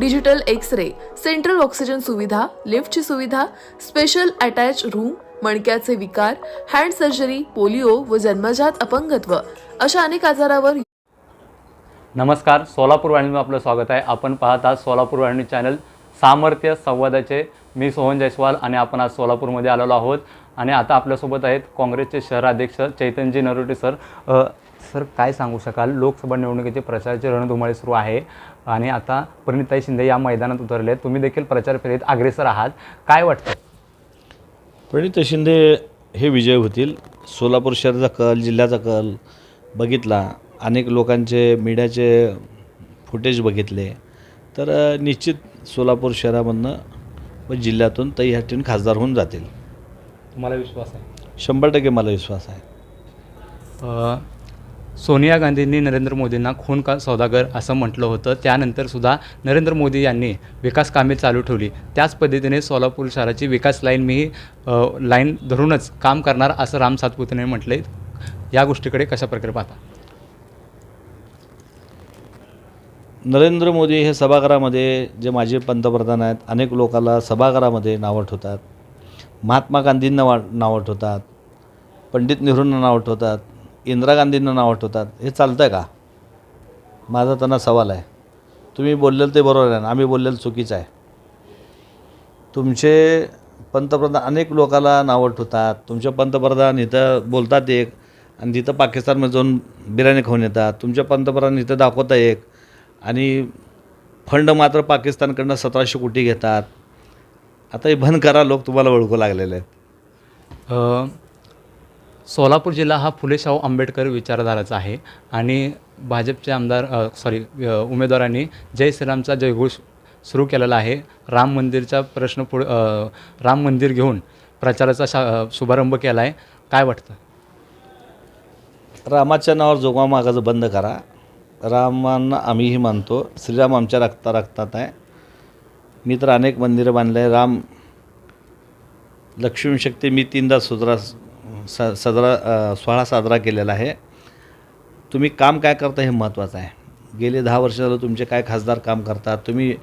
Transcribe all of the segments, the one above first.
digital X ray central oxygen सुविधा लिफ्टची सुविधा स्पेशल अटॅच रूम मणक्याचे विकार हँड सर्जरी पोलिओ व जन्मजात अपंगत्व अशा अनेक आजारावर नमस्कार सोलापूर वाहिनीमध्ये आपलं स्वागत आहे. आपण पाहत आहात सोलापूर वाहिनी चॅनल. सामर्थ्य संवादाचे मी सोहन जयस्वाल आणि आपण आज सोलापूरमध्ये आलेलो आहोत. आणि आता आपल्यासोबत आहेत काँग्रेसचे शहराध्यक्ष चैतनजी नरोटे सर. सर काय सांगू शकाल? लोकसभा निवडणुकीचे प्रचाराचे रणधुमाळी सुरू आहे आणि आता परिणिताई शिंदे या मैदानात उतरले आहेत तुम्ही देखील प्रचार फेरीत अग्रेसर आहात. काय वाटतं? प्रणित शिंदे हे विजय होतील. सोलापूर शहराचा कल जिल्ह्याचा कल बघितला. अनेक लोकांचे मीडियाचे फुटेज बघितले. तर निश्चित सोलापूर शहरामधनं व जिल्ह्यातून तई हट्टीन खासदार होऊन जातील. तुम्हाला विश्वास आहे? शंभर टक्के मला विश्वास आहे. अ, सोनिया गांधींनी नरेंद्र मोदींना खून का सौदागर असं म्हटलं होतं. त्यानंतर सुद्धा नरेंद्र मोदी यांनी विकास कामे चालू ठेवली. त्याच पद्धतीने सोलापूर शहराची विकास लाईन मी लाईन धरूनच काम करणार असं राम सातपुतेने म्हटले या गोष्टीकडे कशा प्रकारे पाहता? नरेंद्र मोदी हे सभागृहामध्ये जे माजी पंतप्रधान आहेत अनेक लोकाला सभागृहामध्ये नावं ठेवतात. महात्मा गांधींना वा नावं ठेवतात. पंडित नेहरूंना नावं ठेवतात. इंदिरा गांधींना नाव ठेवतात हे चालतं आहे का? माझा त्यांना सवाल आहे. तुम्ही बोललेलं ते बरोबर आहे ना आम्ही बोललेलं चुकीचं आहे. तुमचे पंतप्रधान अनेक लोकाला नाव आठवतात. तुमचे पंतप्रधान इथं बोलतात एक आणि तिथं पाकिस्तानमध्ये जाऊन बिर्याणी खाऊन येतात. तुमचे पंतप्रधान इथं दाखवता एक आणि फंड मात्र पाकिस्तानकडनं सतराशे कोटी घेतात. आता हे बंद करा लोक तुम्हाला ओळखू लागलेले आहेत. सोलापूर जिल्हा हा फुले शाहू आंबेडकर विचारधाराचा आहे आणि भाजपचे आमदार सॉरी उमेदवारांनी जय श्रीरामचा जयघोष सुरू केलेला आहे. राम मंदिरचा प्रश्न पुढे राम मंदिर घेऊन प्रचाराचा शा शुभारंभ केला आहे काय वाटतं? रामाच्या नावावर जोगवा मागाचं बंद करा. रामांना आम्हीही मानतो. श्रीराम आमच्या रक्ता रक्तात आहे. मी तर अनेक मंदिरं बांधले. आहे राम लक्ष्मी शक्ती मी तीनदा सुधरा स सदरा सोहळा साजरा केलेला आहे. तुम्ही काम काय करता हे महत्त्वाचं आहे. गेले दहा वर्ष झालं तुमचे काय खासदार काम करतात. तुम्ही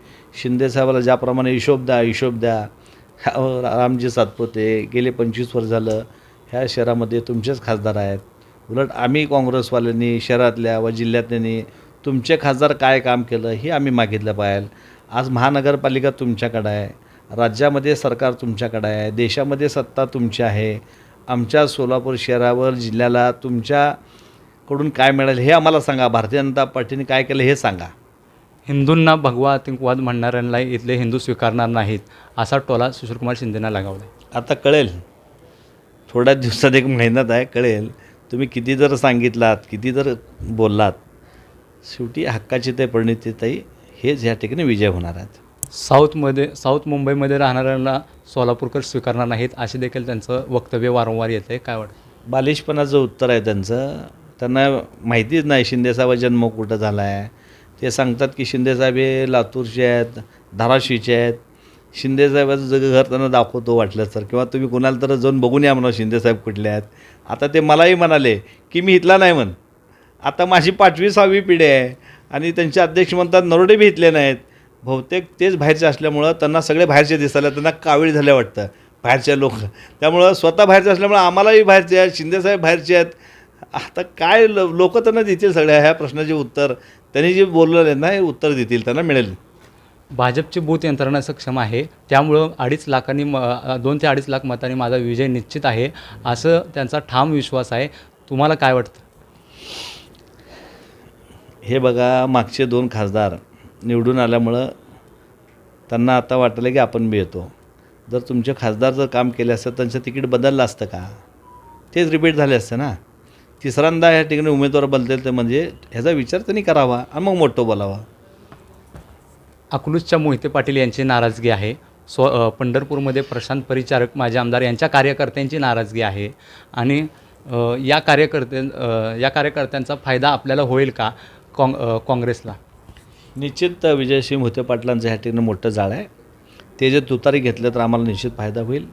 शिंदेसाहेबाला ज्याप्रमाणे हिशोब द्या हिशोब द्या. रामजी सातपुते गेले पंचवीस वर्ष झालं ह्या शहरामध्ये तुमचेच खासदार आहेत. उलट आम्ही काँग्रेसवाल्यांनी शहरातल्या व जिल्ह्यातल्यांनी तुमचे खासदार काय काम केलं हे आम्ही मागितलं पाहिजे. आज महानगरपालिका तुमच्याकडं आहे. राज्यामध्ये सरकार तुमच्याकडं आहे. देशामध्ये सत्ता तुमची आहे. आमच्या सोलापूर शहरावर जिल्ह्याला तुमच्याकडून काय मिळेल हे आम्हाला सांगा. भारतीय जनता पार्टीने काय केलं हे सांगा. हिंदूंना भगवा आतंकवाद म्हणणाऱ्यांना इथले हिंदू स्वीकारणार नाहीत असा टोला सुशीलकुमार शिंदेना लगावला आहे आता कळेल. थोड्या दिवसात एक मेहनत आहे कळेल. तुम्ही किती जर सांगितलात किती जर बोललात शेवटी हक्काची ते परिणितीताई हेच ह्या ठिकाणी विजय होणार आहेत. साऊथमध्ये साऊथ मुंबईमध्ये राहणाऱ्यांना सोलापूरकर स्वीकारणार नाहीत असे देखील त्यांचं वक्तव्य वारंवार येतं आहे काय वाटतं? बालिशपणाचं उत्तर आहे त्यांचं. त्यांना माहितीच नाही शिंदेसाहेब जन्म कुठं झाला आहे ते सांगतात की शिंदेसाहेब हे लातूरचे आहेत धाराशिवचे आहेत. शिंदेसाहेबाचं जग घर त्यांना दाखवतो वाटलं तर. किंवा तुम्ही कुणाला तर जाऊन बघून या म्हणा शिंदेसाहेब कुठले आहेत. आता ते मलाही म्हणाले की मी इथला नाही म्हण. आता माझी पाचवी सहावी पिढी आहे. आणि त्यांचे अध्यक्ष म्हणतात नरोडे बी इथले नाहीत. बहुतेक तेच बाहेरचे असल्यामुळं त्यांना सगळे बाहेरचे दिसायला त्यांना कावीळ झाले वाटतं बाहेरचे लोक. त्यामुळं स्वतः बाहेरचे असल्यामुळं आम्हालाही बाहेरचे आहेत शिंदेसाहेब बाहेरचे आहेत. आता काय लोक त्यांना देतील सगळ्या ह्या प्रश्नाचे उत्तर? त्यांनी जे बोललेले ना हे उत्तर देतील त्यांना मिळेल. भाजपची बूथ यंत्रणा सक्षम आहे त्यामुळं अडीच लाखांनी म दोन ते अडीच लाख मतांनी माझा विजय निश्चित आहे असं त्यांचा ठाम विश्वास आहे. तुम्हाला काय वाटतं? हे बघा मागचे दोन खासदार निवडून आल्यामुळं त्यांना आता वाटलं की आपण बी येतो जर तुमचे खासदार जर काम केले असतं त्यांचं तिकीट बदललं असतं का? तेच रिपीट झाले असतं ना. तिसऱ्यांदा ह्या ठिकाणी उमेदवार बदलतील ते म्हणजे ह्याचा विचार त्यांनी करावा आणि मग मोठं बोलावा. अकलूजच्या मोहिते पाटील यांची नाराजगी आहे. स्व पंढरपूरमध्ये प्रशांत परिचारक माझे आमदार यांच्या कार्यकर्त्यांची नाराजगी आहे. आणि या कार्यकर्ते या कार्यकर्त्यांचा फायदा आपल्याला होईल का काँग काँग्रेसला? निश्चित विजयसिंह मोहिते पाटलांचं ह्या ठिकाणी मोठं जाळ आहे. ते जे तुतारी घेतलं तर आम्हाला निश्चित फायदा होईल.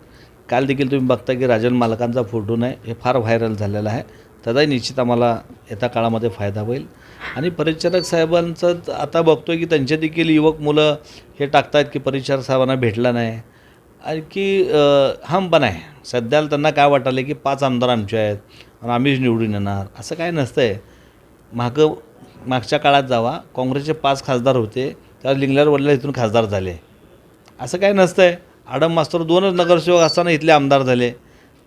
काल देखील तुम्ही बघता की राजन मालकांचा फोटो नाही हे फार व्हायरल झालेलं आहे. त्याचाही निश्चित आम्हाला येत्या काळामध्ये फायदा होईल. आणि परिचारक साहेबांचं त- आता आहे की त्यांचे देखील युवक मुलं हे टाकतात की परिचारक साहेबांना भेटला नाही. आणखी हम पण आहे. सध्याला त्यांना काय वाटायलं की पाच आमदार आमचे आहेत आणि आम्हीच निवडून येणार. असं काय नसतं आहे मागं मागच्या काळात जावा. काँग्रेसचे पाच खासदार होते. त्यावर लिंगलार वडल्या इथून खासदार झाले. असं काय नसतं आहे आडम मास्तर दोनच नगरसेवक असताना इथले आमदार झाले.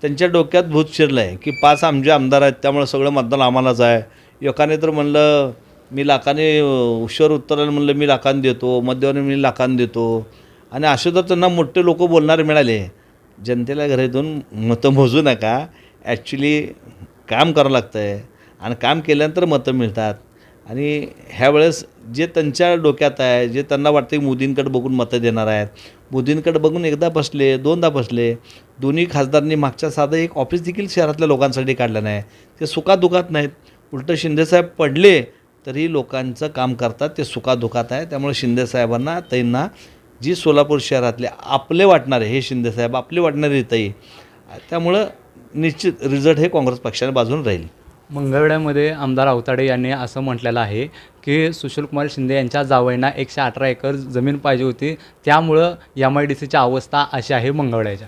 त्यांच्या डोक्यात भूत शिरलं आहे की पाच आमचे आमदार आहेत. त्यामुळे सगळं मतदान आम्हालाच आहे. एकाने तर म्हणलं मी लाखाने उशीर उत्तराला म्हणलं मी लाखान देतो. मध्यवाने मी लाखान देतो. आणि असे तर त्यांना मोठे लोक बोलणारे मिळाले. जनतेला घरातून मतं मोजू नका. ॲक्च्युली काम करावं लागतं आहे आणि काम केल्यानंतर मतं मिळतात. आणि ह्यावेळेस जे त्यांच्या डोक्यात आहे जे त्यांना वाटतं मोदींकडे बघून मतं देणार आहेत मोदींकडे बघून एकदा बसले दोनदा बसले दोन्ही खासदारांनी मागच्या साधं एक ऑफिस देखील शहरातल्या लोकांसाठी काढलं नाही. ते सुखादुखात नाहीत. उलटं शिंदेसाहेब पडले तरी लोकांचं काम करतात ते सुखादुखात आहे. त्यामुळे शिंदेसाहेबांना त्यांना जी सोलापूर शहरातले आपले वाटणारे हे शिंदेसाहेब आपले वाटणारे ताई त्यामुळं निश्चित रिझल्ट हे काँग्रेस पक्षाने बाजून राहील. मंगळवेढ्यामध्ये आमदार अवताडे यांनी असं म्हटलेलं आहे की सुशीलकुमार शिंदे यांच्या जावयांना एकशे अठरा एकर जमीन पाहिजे होती. त्यामुळं एम आय डी सीची अवस्था अशी आहे मंगळवेड्याच्या.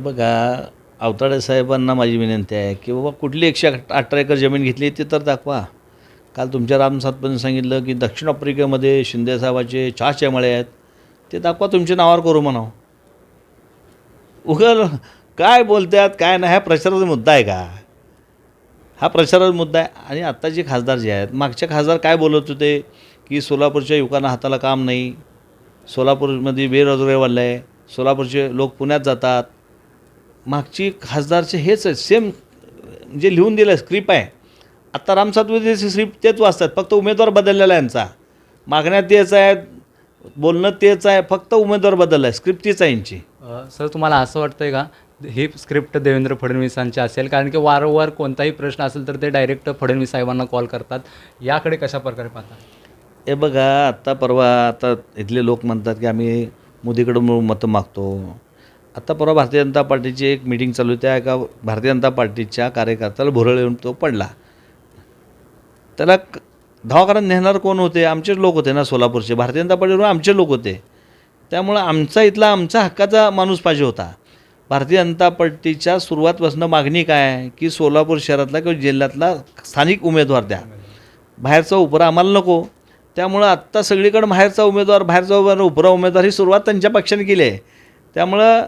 बघा अवताडे साहेबांना माझी विनंती आहे की बाबा कुठली एकशे अठरा एकर जमीन घेतली ती तर दाखवा. काल तुमच्या राम सांगितलं की दक्षिण आफ्रिकेमध्ये शिंदेसाहेबाचे चहाचे मळे आहेत. ते दाखवा तुमच्या नावावर करू म्हणावं. उगल काय बोलतात काय नाही हा प्रचाराचा मुद्दा आहे का? हा प्रचाराचा मुद्दा आहे. आणि आत्ताचे खासदार जे आहेत मागचे खासदार काय बोलत होते की सोलापूरच्या युवकांना हाताला काम नाही सोलापूरमध्ये बेरोजगारी वाढलं आहे सोलापूरचे लोक पुण्यात जातात. मागची खासदारचे हेच आहे सेम जे लिहून दिलं स्क्रिप्ट आहे. आत्ता राम सातपुतेची स्क्रिप्ट तेच वाचतात फक्त उमेदवार बदललेला आहे यांचा. मागण्या तेच आहेत बोलणं तेच आहे फक्त उमेदवार बदलला आहे स्क्रिप्ट तीच आहे यांची. सर तुम्हाला असं वाटतं आहे का ही स्क्रिप्ट देवेंद्र फडणवीसांची असेल कारण की वारंवार कोणताही प्रश्न असेल तर ते डायरेक्ट फडणवीस साहेबांना कॉल करतात. याकडे कशा प्रकारे पाहतात हे बघा आत्ता परवा आता इथले लोक म्हणतात की आम्ही मोदीकडून मतं मागतो. आत्ता परवा भारतीय जनता पार्टीची एक मिटिंग चालू होती त्या एका भारतीय जनता पार्टीच्या कार्यकर्त्याला भुरळ येऊन तो पडला. त्याला क- नेणार कोण होते? आमचेच लोक होते ना सोलापूरचे. भारतीय जनता पार्टीवर आमचे लोक होते. त्यामुळं आमचा इथला आमचा हक्काचा माणूस पाहिजे होता. भारतीय जनता पार्टीच्या सुरुवातपासून मागणी काय आहे? की सोलापूर शहरातला किंवा जिल्ह्यातला स्थानिक उमेदवार द्या. बाहेरचा उपरा आम्हाला नको. त्यामुळं आत्ता सगळीकडं बाहेरचा उमेदवार बाहेरचा उमेदवार उपरा उमेदवार ही सुरुवात त्यांच्या पक्षाने केली आहे. त्यामुळं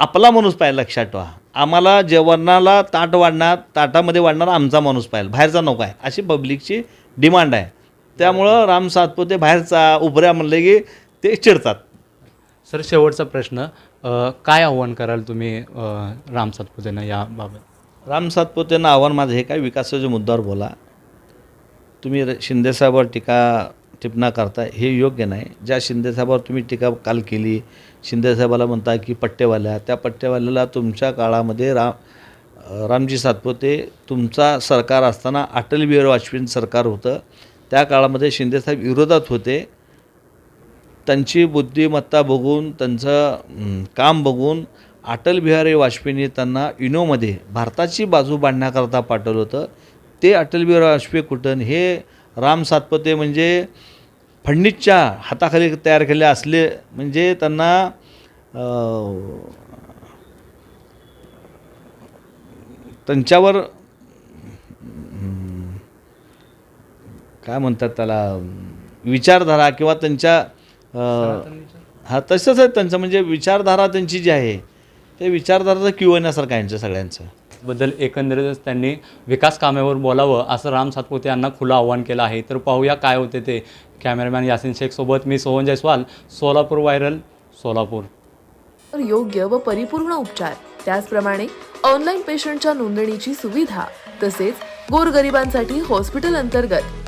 आपला माणूस पाहिजे लक्षात ठेवा. आम्हाला जेवणाला ताट वाढणार ताटामध्ये वाढणारा आमचा माणूस पाहिजे. बाहेरचा नको आहे. अशी पब्लिकची डिमांड आहे. त्यामुळं राम सातपुते बाहेरचा उभऱ्या म्हणले की ते चिडतात. सर शेवटचा प्रश्न. काय आव्हान कराल तुम्ही राम सातपुतेंना याबाबत? राम सातपुतेंना आव्हान माझं हे काय विकासाच्या मुद्द्यावर बोला. तुम्ही शिंदेसाहेबावर टीका टिपणा करता हे योग्य नाही. ज्या शिंदेसाहेबावर तुम्ही टीका काल केली शिंदेसाहेबाला म्हणता की पट्टेवाल्या त्या पट्टेवाल्याला तुमच्या काळामध्ये राम रामजी सातपुते तुमचा सरकार असताना अटल बिहारी वाजपेयी सरकार होतं. त्या काळामध्ये शिंदेसाहेब विरोधात होते. त्यांची बुद्धिमत्ता बघून त्यांचं काम बघून अटल बिहारी वाजपेयींनी त्यांना इनोमध्ये भारताची बाजू बांधण्याकरता पाठवलं होतं. ते अटल बिहारी वाजपेयी कुठं हे राम सातपते म्हणजे फडणीसच्या हाताखाली तयार केले असले म्हणजे त्यांना त्यांच्यावर काय म्हणतात त्याला विचारधारा किंवा त्यांच्या हा तसंच आहे त्यांचं. म्हणजे विचारधारा त्यांची जी आहे ते विचारधाराचं क्यू येण्यासारखं आहे यांचं सगळ्यांचं? बद्दल एकंदरीतच त्यांनी विकास कामावर बोलावं असं राम सातपुते यांना खुलं आव्हान केलं आहे. तर पाहूया काय होते ते. कॅमेरामॅन यासिन शेख सोबत मी सोहन जयस्वाल सोलापूर व्हायरल सोलापूर. तर योग्य व परिपूर्ण उपचार त्याचप्रमाणे ऑनलाईन पेशंटच्या नोंदणीची सुविधा तसेच गोरगरिबांसाठी हॉस्पिटल अंतर्गत